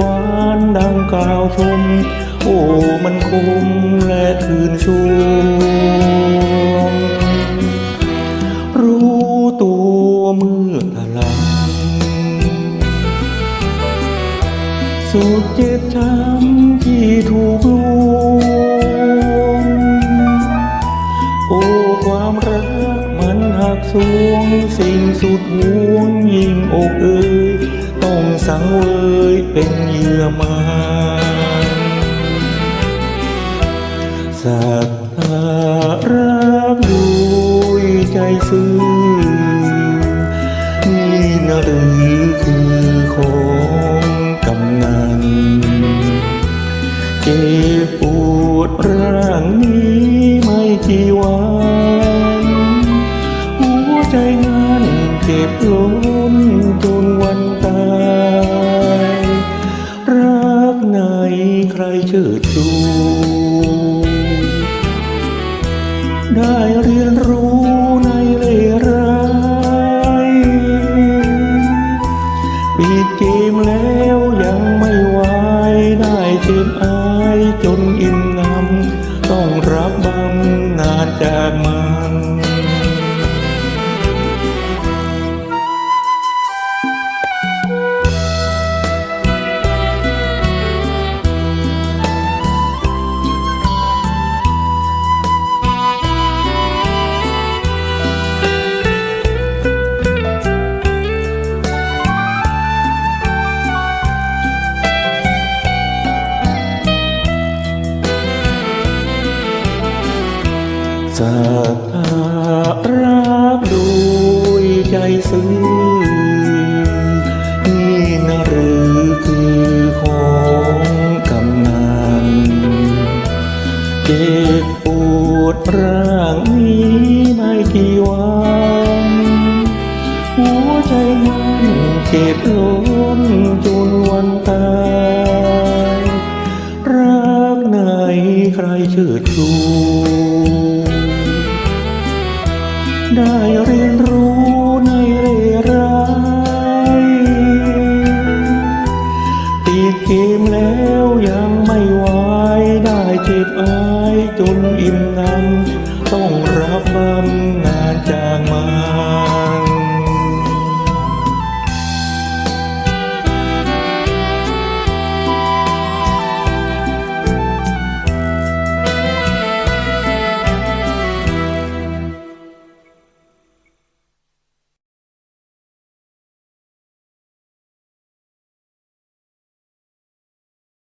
วานดังกล่าวชม โอ้มันคุ้มและคืนชวงรู้ตัวเมื่อพลังสุดเจ็บช้ำที่ถูกลวงโอ้ความรักมันหักสวงสิ่งสุดห่วงยิ่งอกเอ่ย ต้องสังเวยเป็นเหยื่อมันสักตารักด้วยใจซื่อนี่นะหรือคือของกำนันเจ็บปวดร่างนี้ ล้นจนวันตายรักไหนใครเชิดชูได้เรียนรู้ในเล่ร้ายปิดเกมแล้วยังไม่ไหวได้เจ็บอายจนอิ่ม สักตารักด้วยใจซื่อนี่นะหรือคือของกำนันเจ็บปวดร่างนี้ไม่กี่วันหัวใจมันเจ็บล้นจนวันตายรักไหนใครเชิดชู ได้เรียนรู้ในเรไรติดเกมแล้วยังไม่ไหวได้เจ็บอายจนอิ่มน้ำต้องรับมังานจากมา